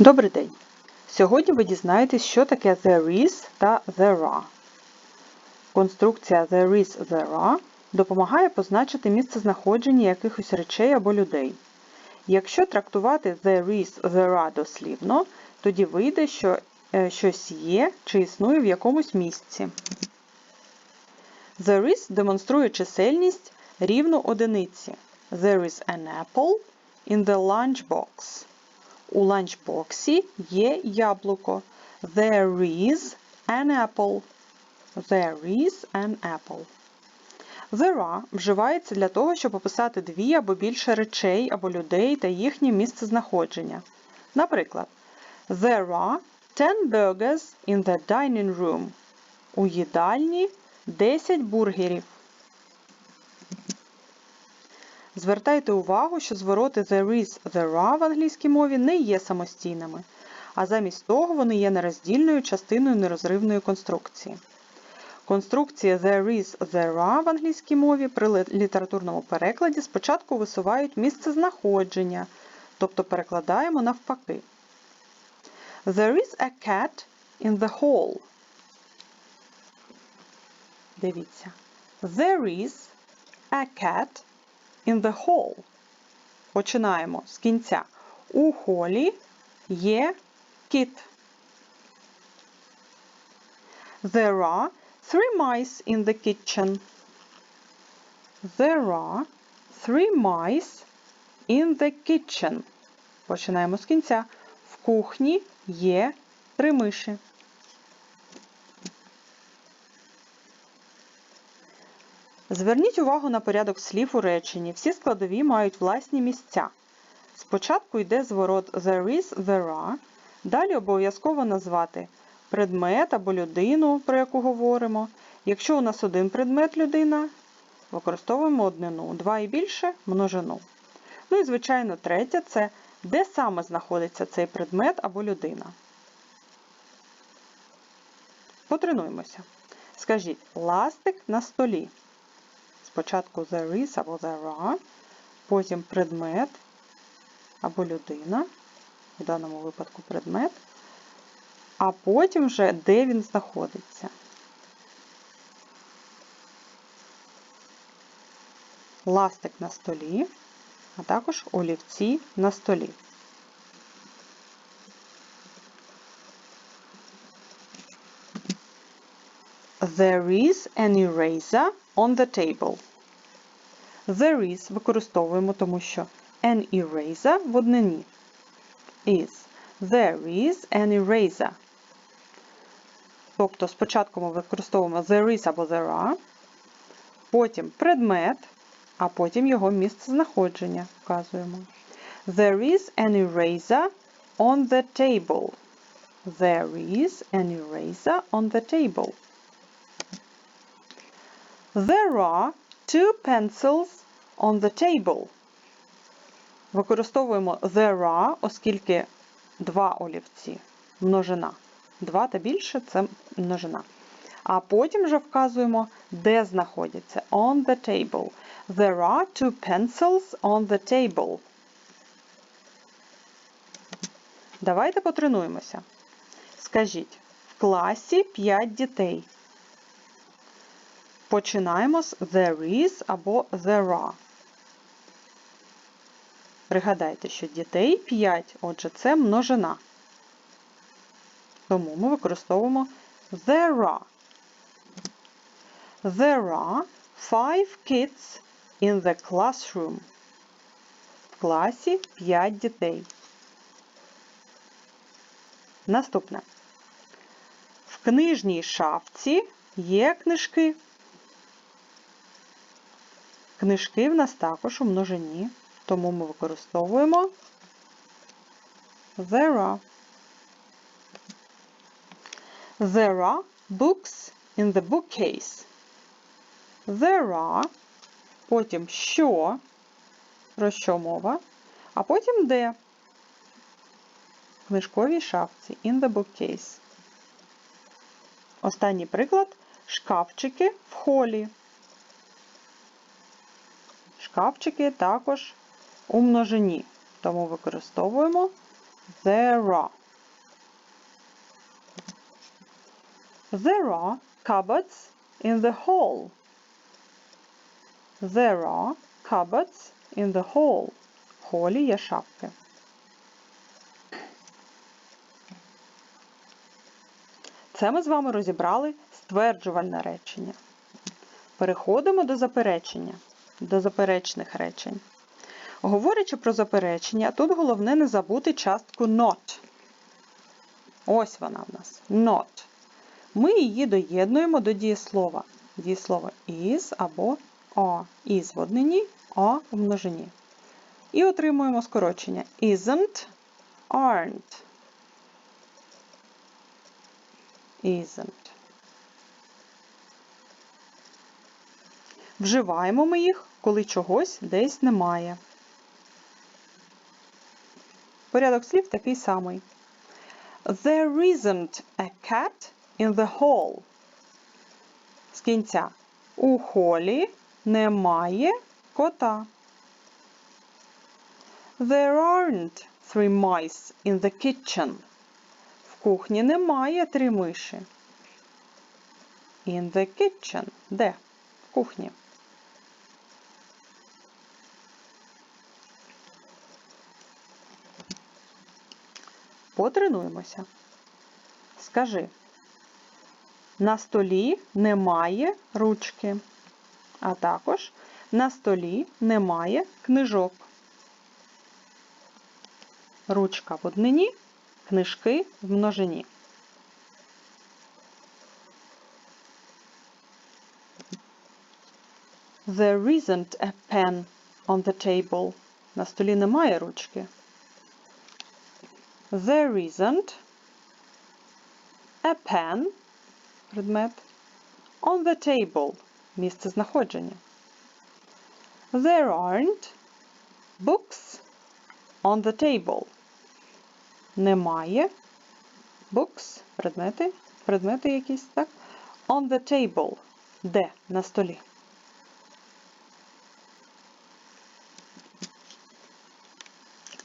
Добрий день! Сьогодні ви дізнаєтесь, що таке there is та there are. Конструкція there is there are допомагає позначити місце знаходження якихось речей або людей. Якщо трактувати there is there are дослівно, тоді вийде, що е, щось є чи існує в якомусь місці. There is демонструє чисельність рівну одиниці. There is an apple in the lunchbox. У ланчбоксі є яблуко. There is an apple. There is an apple. There are вживається для того, щоб описати дві або більше речей або людей та їхнє місце знаходження. Наприклад, There are 10 burgers in the dining room. У їдальні 10 бургерів. Звертайте увагу, що звороти there is, there are в англійській мові не є самостійними, а замість того вони є нероздільною частиною нерозривної конструкції. Конструкція there is, there are в англійській мові при літературному перекладі спочатку висувають місце знаходження, тобто перекладаємо навпаки. There is a cat in the hall. Дивіться. There is a cat in the hall. Починаємо з кінця. У холі є кіт. There are three mice in the kitchen. There are three mice in the kitchen. Починаємо з кінця. В кухні є три миші. Зверніть увагу на порядок слів у реченні. Всі складові мають власні місця. Спочатку йде зворот there is, there are. Далі обов'язково назвати предмет або людину, про яку говоримо. Якщо у нас один предмет людина, використовуємо однину, два і більше множину. Ну і, звичайно, третє це де саме знаходиться цей предмет або людина. Потренуємося. Скажіть ластик на столі. Спочатку there is або there are, потім предмет або людина, в даному випадку предмет, а потім вже де він знаходиться. Ластик на столі, а також олівці на столі. There is an eraser on the table. There is використовуємо, тому що an eraser в однині. Is. There is an eraser. Тобто спочатку ми використовуємо there is або there are, потім предмет, а потім його місце знаходження вказуємо. There is an eraser on the table. There is an eraser on the table. There are two pencils on the table. Використовуємо there are, оскільки два олівці множина. Два та більше це множина. А потім вже вказуємо, де знаходяться. On the table. There are two pencils on the table. Давайте потренуємося. Скажіть, в класі 5 дітей. Починаємо з there is або there are. Пригадайте, що дітей 5, отже, це множина. Тому ми використовуємо there are. There are five kids in the classroom. В класі 5 дітей. Наступне. В книжній шафці є книжки. Книжки в нас також у множині, тому ми використовуємо there are. There are books in the bookcase. There are, потім що, про що мова, а потім де. В книжковій шафці in the bookcase. Останній приклад шкафчики в холі. Шкафчики також у множині, тому використовуємо There. There are cupboards in the hall. There are cupboards in the hall. В холі є шафки. Це ми з вами розібрали стверджувальне речення. Переходимо до заперечення, до заперечних речень. Говорячи про заперечення, тут головне не забути частку not. Ось вона в нас. Not. Ми її доєднуємо до дієслова. Дієслово is або are. Is в однині, are в множині. І отримуємо скорочення isn't, aren't. Isn't. Вживаємо ми їх, коли чогось десь немає. Порядок слів такий самий. There isn't a cat in the hall. З кінця. У холі немає кота. There aren't three mice in the kitchen. В кухні немає три миші. In the kitchen. Де? В кухні. Потренуємося. Скажи, на столі немає ручки, а також на столі немає книжок. Ручка в однині, книжки в множині. There isn't a pen on the table. На столі немає ручки. There isn't a pen, предмет, on the table, місце знаходження. There aren't books on the table. Немає books, предмети, предмети якісь, так? On the table. Де? На столі.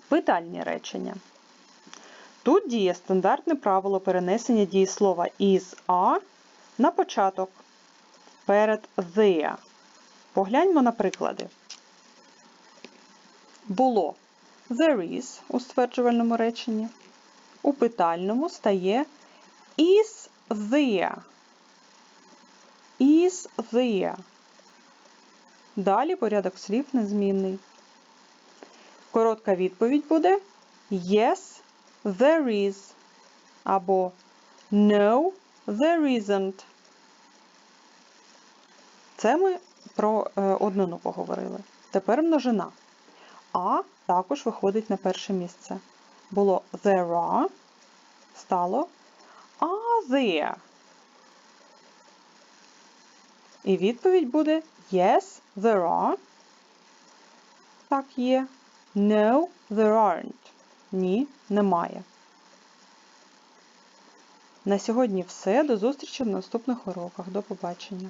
Питальні речення. Тут діє стандартне правило перенесення дієслова is a на початок перед there. Погляньмо на приклади. Було there is у стверджувальному реченні. У питальному стає is there. Is there. Далі порядок слів незмінний. Коротка відповідь буде Yes, there is. Або No, there isn't. Це ми про е, однину поговорили. Тепер множина. А також виходить на перше місце. Було there are, стало are there. І відповідь буде Yes, there are. Так є. No, there aren't. Ні, немає. На сьогодні все. До зустрічі в наступних уроках. До побачення.